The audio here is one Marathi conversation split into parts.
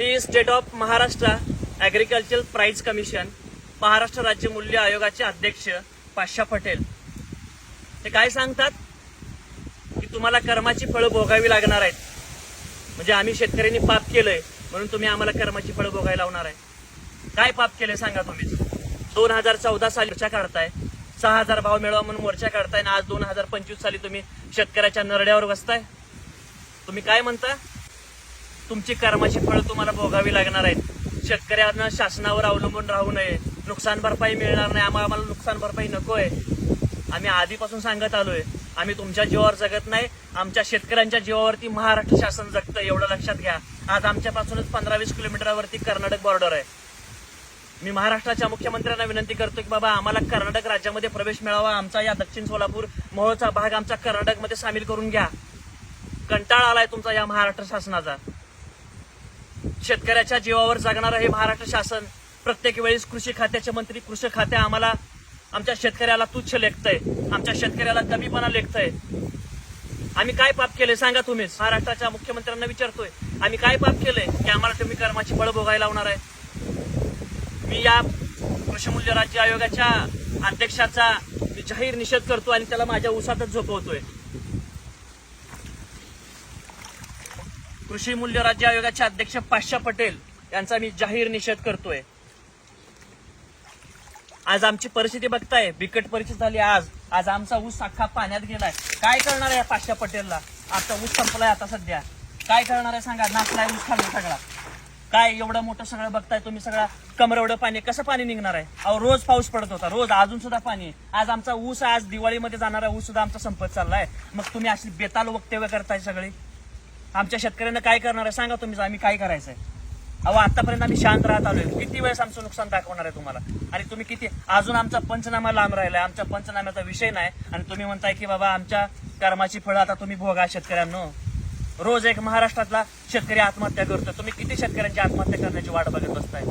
He state of Maharashtra agriculture price commission Maharashtra राज्य मूल्य आयोगाचे अध्यक्ष पाशा पटेल. ते काय सांगतात? की तुम्हाला कर्माची फळं भोगावी लागणार आहेत. म्हणजे आम्ही शेतकऱ्यांनी पाप केलंय म्हणून तुम्ही आम्हाला कर्माची फळं भोगायला लावणार आहे. काय पाप केले सांगा तुम्ही? दोन हजार चौदा साली मोर्चा काढताय सहा हजार भाव मिळवा म्हणून मोर्चा काढताय आणि आज दोन हजार पंचवीस साली तुम्ही शेतकऱ्याच्या नरड्यावर बसताय. तुम्ही काय म्हणता? तुमची कर्माची फळं तुम्हाला भोगावी लागणार आहेत. शेतकऱ्यांना शासनावर अवलंबून राहू नये. नुकसान भरपाई मिळणार नाही. आम्हाला आम्हाला नुकसान भरपाई नको आहे आम्ही आधीपासून सांगत आलोय. आम्ही तुमच्या जीवावर जगत नाही. आमच्या शेतकऱ्यांच्या जीवावरती महाराष्ट्र शासन जगतं. एवढं लक्षात घ्या. आज आमच्यापासूनच पंधरा वीस किलोमीटरवरती कर्नाटक बॉर्डर आहे. मी महाराष्ट्राच्या मुख्यमंत्र्यांना विनंती करतो की बाबा आम्हाला कर्नाटक राज्यामध्ये प्रवेश मिळावा. आमचा या दक्षिण सोलापूर मोहोळचा भाग आमचा कर्नाटकमध्ये सामील करून घ्या. कंटाळा आलाय तुमचा या महाराष्ट्र शासनाचा. शेतकऱ्याच्या जीवावर जगणारं हे महाराष्ट्र शासन प्रत्येक वेळेस कृषी खात्याचे मंत्री कृषी खाते आम्हाला आमच्या शेतकऱ्याला तुच्छ लेखतंय. आमच्या शेतकऱ्याला कमीपणा लेखतंय. आम्ही काय पाप केले सांगा तुम्हीच महाराष्ट्राच्या मुख्यमंत्र्यांना विचारतोय. आम्ही काय पाप केलंय? की आम्हाला तुम्ही कर्माची फळं भोगायला लावणार आहे? मी या कृषी मूल्य राज्य आयोगाच्या अध्यक्षाचा मी जाहीर निषेध करतो आणि त्याला माझ्या उसातच झोपवतोय. कृषी मूल्य राज्य आयोगाचे अध्यक्ष पाशा पटेल यांचा मी जाहीर निषेध करतोय. आज आमची परिस्थिती बघताय बिकट परिस्थिती झाली आज. आज आमचा ऊस अख्खा पाण्यात गेलाय. काय करणार आहे पाशा पटेलला? आता ऊस संपलाय आता सध्या. काय करणार आहे सांगा? नाचलाय ऊस खाल्ला सगळा. काय एवढं मोठं सगळं बघताय तुम्ही सगळा? कमर एवढं पाणी कसं पाणी निघणार आहे? अहो रोज पाऊस पडत होता. रोज अजून सुद्धा पाणी आज आमचा ऊस आज दिवाळीमध्ये जाणारा ऊस सुद्धा आमचा संपत चाललाय. मग तुम्ही अशी बेताल वक्तव्य करताय सगळी? आमच्या शेतकऱ्यांना काय करणार आहे? सांगा तुम्ही आम्ही काय करायचंय? अहो आतापर्यंत आम्ही शांत राहत आलोय. किती वेळेस आमचं नुकसान दाखवणार आहे तुम्हाला? आणि तुम्ही किती अजून आमचा पंचनामा लांब राहिलाय. आमच्या पंचनाम्याचा विषय नाही. आणि तुम्ही म्हणताय की बाबा आमच्या कर्माची फळं आता तुम्ही भोगा शेतकऱ्यांनो. रोज एक महाराष्ट्रातला शेतकरी आत्महत्या करतो तुम्ही किती शेतकऱ्यांची आत्महत्या करण्याची वाट बघत बसताय?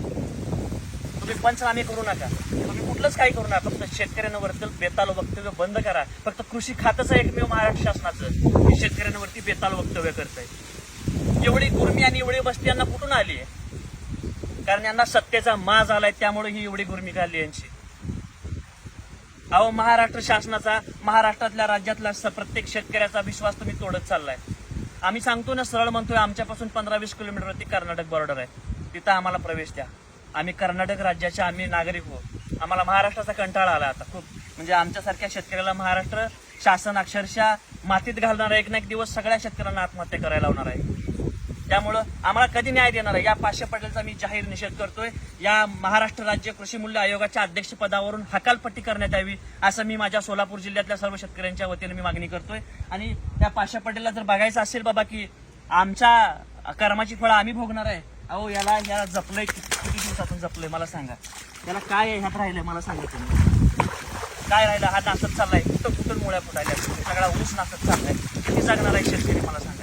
तुम्ही पंचनामे करू नका. तुम्ही कुठलंच काही करू नका. फक्त शेतकऱ्यांवरती बेताल वक्तव्य बंद करा. फक्त कृषी खात्याचं एकमेव महाराष्ट्र शासनाचं. की शेतकऱ्यांवरती बेताल वक्तव्य करताय. एवढी गुरमी आणि एवढी वस्ती यांना कुठून आली आहे? कारण यांना सत्तेचा माज आलाय त्यामुळे ही एवढी गुर्मी काढली यांची. अहो महाराष्ट्र शासनाचा महाराष्ट्रातल्या राज्यातल्या प्रत्येक शेतकऱ्याचा विश्वास तुम्ही तोडत चाललाय. आम्ही सांगतो ना सरळ म्हणतोय आमच्यापासून पंधरा वीस किलोमीटरवरती कर्नाटक बॉर्डर आहे. तिथं आम्हाला प्रवेश द्या. आम्ही कर्नाटक राज्याचे आम्ही नागरिक हो आम्हाला महाराष्ट्राचा कंटाळा आला आता खूप. म्हणजे आमच्यासारख्या शेतकऱ्याला महाराष्ट्र शासन अक्षरशः मातीत घालणार आहे एक ना एक दिवस सगळ्या शेतकऱ्यांना आत्महत्या करायला लावणार आहे. त्यामुळं आम्हाला कधी न्याय देणार आहे? या पाचशे पटेलचा मी जाहीर निषेध करतोय. या महाराष्ट्र राज्य कृषी मूल्य आयोगाच्या अध्यक्षपदावरून हकालपट्टी करण्यात यावी असं मी माझ्या सोलापूर जिल्ह्यातल्या सर्व शेतकऱ्यांच्या वतीने मी मागणी करतोय. आणि त्या पाचशे पटेलला जर बघायचं असेल बाबा की आमच्या कर्माची फळं आम्ही भोगणार आहे अहो याला याला जपलंय किती किती दिवसातून जपलंय? मला सांगा. त्याला काय आहे? ह्यात राहिलंय मला सांगा तुम्ही. काय राहिलं? हा नासत चाललाय. कुठं कुठं मुळ्या फुटायला सगळा ऊस नासत चाललाय. किती जगणार आहे शेतकरी मला सांगा.